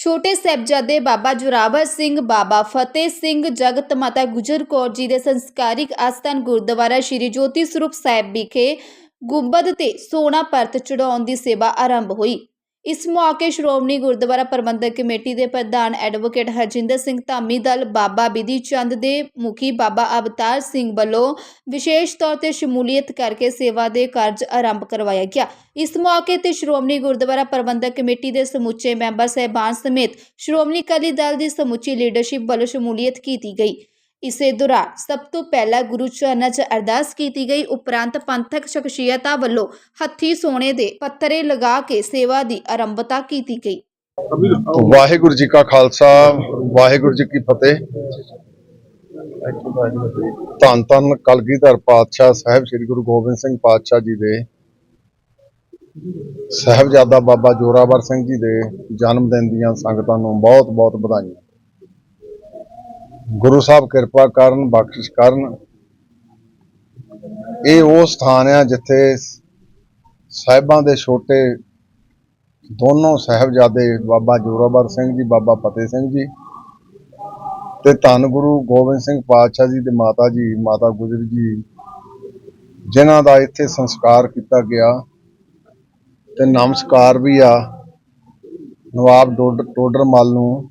ਛੋਟੇ ਸਾਹਿਬਜ਼ਾਦੇ ਬਾਬਾ ਜੁਰਾਵਰ ਸਿੰਘ, ਬਾਬਾ ਫਤਿਹ ਸਿੰਘ, ਜਗਤ ਮਾਤਾ ਗੁਜਰ ਕੌਰ ਜੀ ਦੇ ਸੰਸਕਾਰਿਕ ਆਸਥਾਨ ਗੁਰਦੁਆਰਾ ਸ਼੍ਰੀ ਜੋਤੀ ਸਰੂਪ ਸਾਹਿਬ ਵਿਖੇ ਗੁੰਬਦ ਤੇ ਸੋਨਾ ਪਰਤ ਚੜਾਉਣ ਦੀ ਸੇਵਾ ਆਰੰਭ ਹੋਈ। ਇਸ ਮੌਕੇ ਸ਼੍ਰੋਮਣੀ ਗੁਰਦੁਆਰਾ ਪ੍ਰਬੰਧਕ ਕਮੇਟੀ ਦੇ ਪ੍ਰਧਾਨ ਐਡਵੋਕੇਟ ਹਰਜਿੰਦਰ ਸਿੰਘ ਧਾਮੀ ਦਲ ਬਾਬਾ ਬਿਧੀ ਚੰਦ ਦੇ ਮੁਖੀ ਬਾਬਾ ਅਵਤਾਰ ਸਿੰਘ ਵੱਲੋਂ ਵਿਸ਼ੇਸ਼ ਤੌਰ ਤੇ ਸ਼ਮੂਲੀਅਤ ਕਰਕੇ ਸੇਵਾ ਦੇ ਕਾਰਜ ਆਰੰਭ ਕਰਵਾਇਆ ਗਿਆ। ਇਸ ਮੌਕੇ ਤੇ ਸ਼੍ਰੋਮਣੀ ਗੁਰਦੁਆਰਾ ਪ੍ਰਬੰਧਕ ਕਮੇਟੀ ਦੇ ਸਮੁੱਚੇ ਮੈਂਬਰ ਸਹਿਬਾਨ ਸਮੇਤ ਸ਼੍ਰੋਮਣੀ ਅਕਾਲੀ ਦਲ ਦੀ ਸਮੁੱਚੀ ਲੀਡਰਸ਼ਿਪ ਵੱਲੋਂ ਸ਼ਮੂਲੀਅਤ ਕੀਤੀ ਗਈ। ਇਸੇ ਦੌਰਾਨ ਸਭ ਤੋਂ ਪਹਿਲਾਂ ਗੁਰੂ ਚਰਨਾਂ 'ਚ ਅਰਦਾਸ ਕੀਤੀ ਗਈ, ਉਪਰੰਤ ਪੰਥਕ ਸ਼ਖਸੀਅਤਾਂ ਵੱਲੋਂ ਹੱਥੀ ਸੋਨੇ ਦੇ ਪੱਤਰੇ ਲਗਾ ਕੇ ਸੇਵਾ ਦੀ ਆਰੰਭਤਾ ਕੀਤੀ ਗਈ। ਵਾਹਿਗੁਰੂ ਜੀ ਕਾ ਖਾਲਸਾ, ਵਾਹਿਗੁਰੂ ਜੀ ਕੀ ਫਤਿਹ। ਧੰਨ ਧੰਨ ਕਲਗੀਧਰ ਪਾਤਸ਼ਾਹ ਸਾਹਿਬ ਸ੍ਰੀ ਗੁਰੂ ਗੋਬਿੰਦ ਸਿੰਘ ਪਾਤਸ਼ਾਹ ਜੀ ਦੇ, ਸਾਹਿਬਜ਼ਾਦਾ ਬਾਬਾ ਜੋਰਾਵਰ ਸਿੰਘ ਜੀ ਦੇ ਜਨਮ ਦਿਨ ਦੀਆਂ ਸੰਗਤਾਂ ਨੂੰ ਬਹੁਤ ਬਹੁਤ ਵਧਾਈਆਂ। ਗੁਰੂ ਸਾਹਿਬ ਕਿਰਪਾ ਕਰਨ, ਬਖਸ਼ਿਸ਼ ਕਰਨ। ਇਹ ਉਹ ਸਥਾਨ ਆ ਜਿੱਥੇ ਸਾਹਿਬਾਂ ਦੇ ਛੋਟੇ ਦੋਨੋਂ ਸਾਹਿਬਜ਼ਾਦੇ, ਬਾਬਾ ਜੋਰਾਵਰ ਸਿੰਘ ਜੀ, ਬਾਬਾ ਫਤਿਹ ਸਿੰਘ ਜੀ ਤੇ ਧੰਨ ਗੁਰੂ ਗੋਬਿੰਦ ਸਿੰਘ ਪਾਤਸ਼ਾਹ ਜੀ ਦੇ ਮਾਤਾ ਜੀ, ਮਾਤਾ ਗੁਜਰ ਜੀ, ਜਿਨ੍ਹਾਂ ਦਾ ਇੱਥੇ ਸੰਸਕਾਰ ਕੀਤਾ ਗਿਆ ਤੇ ਨਮਸਕਾਰ ਵੀ ਆ। ਨਵਾਬ ਡੋਡ- ਟੋਡਰ ਮੱਲ ਨੂੰ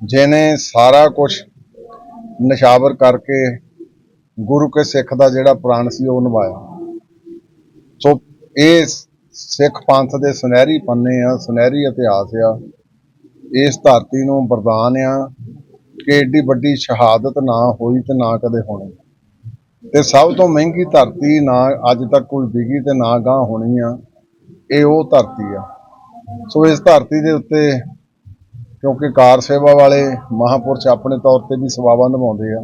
ਜਿਹਨੇ ਸਾਰਾ ਕੁਝ ਨਿਸ਼ਾਵਰ ਕਰਕੇ ਗੁਰੂ ਕੇ ਸਿੱਖ ਦਾ ਜਿਹੜਾ ਪ੍ਰਾਣ ਸੀ ਉਹ ਨਿਭਾਇਆ। ਸੋ ਇਹ ਸਿੱਖ ਪੰਥ ਦੇ ਸੁਨਹਿਰੀ ਪੰਨੇ ਆ, ਸੁਨਹਿਰੀ ਇਤਿਹਾਸ ਆ। ਇਸ ਧਰਤੀ ਨੂੰ ਵਰਦਾਨ ਆ ਕਿ ਏਡੀ ਵੱਡੀ ਸ਼ਹਾਦਤ ਨਾ ਹੋਈ ਤੇ ਨਾ ਕਦੇ ਹੋਣੀ। ਤੇ ਸਭ ਤੋਂ ਮਹਿੰਗੀ ਧਰਤੀ ਨਾ ਅੱਜ ਤੱਕ ਕੋਈ ਵਿਗੀ ਤੇ ਨਾ ਗਾਂ ਹੋਣੀ ਆ, ਇਹ ਉਹ ਧਰਤੀ ਆ। ਸੋ ਇਸ ਧਰਤੀ ਦੇ ਉੱਤੇ ਕਿਉਂਕਿ ਕਾਰ ਸੇਵਾ ਵਾਲੇ ਮਹਾਪੁਰਸ਼ ਆਪਣੇ ਤੌਰ ਤੇ ਵੀ ਸੇਵਾਵਾਂ ਨਿਭਾਉਂਦੇ ਆ।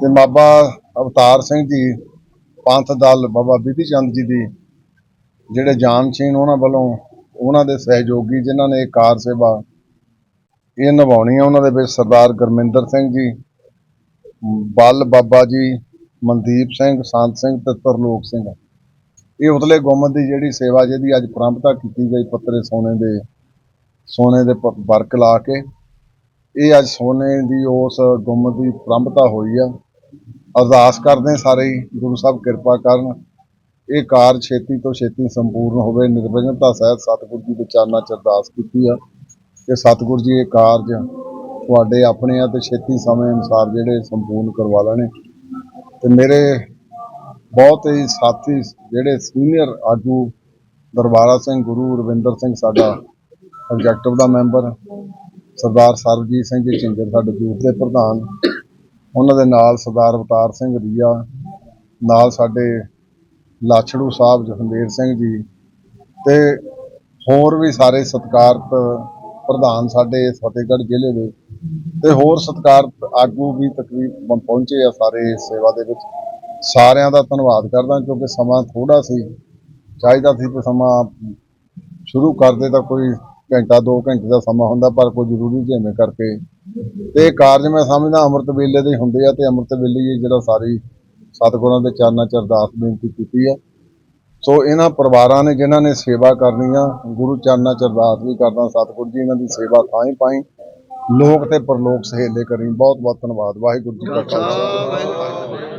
ਤੇ ਬਾਬਾ ਅਵਤਾਰ ਸਿੰਘ ਜੀ, ਪੰਥ ਦਲ ਬਾਬਾ ਬੀਬੀ ਚੰਦ ਜੀ ਦੀ ਜਿਹੜੇ ਜਾਨਸ਼ੀਨ ਉਹਨਾਂ ਵੱਲੋਂ ਉਹਨਾਂ ਦੇ ਸਹਿਯੋਗੀ ਜਿਨ੍ਹਾਂ ਨੇ ਇਹ ਕਾਰ ਸੇਵਾ ਇਹ ਨਿਭਾਉਣੀ ਆ, ਉਹਨਾਂ ਦੇ ਵਿੱਚ ਸਰਦਾਰ ਗੁਰਮਿੰਦਰ ਸਿੰਘ ਜੀ, ਬਲ ਬਾਬਾ ਜੀ, ਮਨਦੀਪ ਸਿੰਘ, ਸੰਤ ਸਿੰਘ ਤੇ ਤਰਲੋਕ ਸਿੰਘ। ਇਹ ਉਤਲੇ ਗੁੰਮਤ ਦੀ ਜਿਹੜੀ ਸੇਵਾ ਜਿਹਦੀ ਅੱਜ ਪ੍ਰੰਭਤਾ ਕੀਤੀ ਗਈ ਪੱਤਰੇ ਸੋਨੇ ਦੇ ਸੋਨੇ ਦੇ ਪ- ਵਰਕ ਲਾ ਕੇ। ਇਹ ਅੱਜ ਸੋਨੇ ਦੀ ਉਸ ਗੁੰਮ ਦੀ ਪ੍ਰੰਪਤਾ ਹੋਈ ਆ। ਅਰਦਾਸ ਕਰਦੇ ਸਾਰੇ ਹੀ, ਗੁਰੂ ਸਾਹਿਬ ਕਿਰਪਾ ਕਰਨ। ਇਹ ਕਾਰ ਛੇਤੀ ਤੋਂ ਛੇਤੀ ਸੰਪੂਰਨ ਹੋਵੇ। ਨਿਰਵਿਘਨਤਾ ਸਹਿਤ ਸਤਿਗੁਰ ਜੀ ਦੇ ਚਰਨਾਂ ਚ ਅਰਦਾਸ ਕੀਤੀ ਆ ਕਿ ਸਤਿਗੁਰ ਜੀ ਇਹ ਕਾਰਜ ਤੁਹਾਡੇ ਆਪਣੇ ਆ ਤੇ ਛੇਤੀ ਸਮੇਂ ਅਨੁਸਾਰ ਜਿਹੜੇ ਸੰਪੂਰਨ ਕਰਵਾ ਲੈਣੇ। ਤੇ ਮੇਰੇ ਬਹੁਤ ਹੀ ਸਾਥੀ ਜਿਹੜੇ ਸੀਨੀਅਰ ਆਗੂ ਦਰਬਾਰਾ ਸਿੰਘ, ਗੁਰੂ ਰਵਿੰਦਰ ਸਿੰਘ, ਸਾਡਾ ਐਗਜ਼ੈਕਟਿਵ ਦਾ ਮੈਂਬਰ ਸਰਦਾਰ ਸਰਬਜੀਤ ਸਿੰਘ ਜੀ ਝਿੰਜਰ ਸਾਡੇ ਯੂਥ ਦੇ ਪ੍ਰਧਾਨ। ਉਹਨਾਂ ਦੇ ਨਾਲ ਸਰਦਾਰ ਅਵਤਾਰ ਸਿੰਘ ਰੀਆ, ਨਾਲ ਸਾਡੇ ਲਾਛੜੂ ਸਾਹਿਬ ਜਸਵੰਦੇਰ ਸਿੰਘ ਜੀ ਤੇ ਹੋਰ ਵੀ ਸਾਰੇ ਸਤਿਕਾਰਤ ਪ੍ਰਧਾਨ ਸਾਡੇ ਫਤਿਹਗੜ੍ਹ ਜ਼ਿਲ੍ਹੇ ਦੇ। ਤੇ ਹੋਰ ਸਤਿਕਾਰਤ ਆਗੂ ਵੀ ਤਕਰੀਬਨ ਪਹੁੰਚੇ ਆ ਸਾਰੇ ਇਸ ਸੇਵਾ ਦੇ ਵਿੱਚ। ਸਾਰਿਆਂ ਦਾ ਧੰਨਵਾਦ ਕਰਦਾ ਕਿਉਂਕਿ ਸਮਾਂ ਥੋੜਾ ਸੀ। ਚਾਹੀਦਾ ਸੀ ਕਿ ਸਮਾਂ ਸ਼ੁਰੂ ਕਰਦੇ ਤਾਂ ਕੋਈ ਘੰਟਾ 2 ਘੰਟੇ ਦਾ ਸਮਾਂ ਹੁੰਦਾ, ਪਰ ਕੋਈ ਜ਼ਰੂਰੀ ਜਿਵੇਂ ਕਰਕੇ। ਤੇ ਕਾਰਜ ਮੈਂ ਸਮਝਦਾ ਅੰਮ੍ਰਿਤ ਵੇਲੇ ਦੇ ਹੁੰਦੇ ਆ, ਤੇ ਅੰਮ੍ਰਿਤ ਵੇਲੇ ਜਿਹੜਾ ਸਾਰੀ ਸਤਿਗੁਰਾਂ ਦੇ ਚਰਨਾਂ ਚ ਅਰਦਾਸ ਬੇਨਤੀ ਕੀਤੀ ਆ। ਸੋ ਇਹਨਾਂ ਪਰਿਵਾਰਾਂ ਨੇ, ਜਿਨ੍ਹਾਂ ਨੇ ਸੇਵਾ ਕਰਨੀ ਆ, ਗੁਰੂ ਚਰਨਾਂ ਚ ਅਰਦਾਸ ਵੀ ਕਰਦਾ, ਸਤਿਗੁਰ ਜੀ ਇਹਨਾਂ ਦੀ ਸੇਵਾ ਥਾਂ ਹੀ ਪਾਈ। ਲੋਕ ਤੇ ਪਰਲੋਕ ਸਹੇਲੇ ਕਰੀ ਬਹੁਤ ਬਹੁਤ ਧੰਨਵਾਦ। ਵਾਹਿਗੁਰੂ ਜੀ ਕਾ ਖਾਲਸਾ।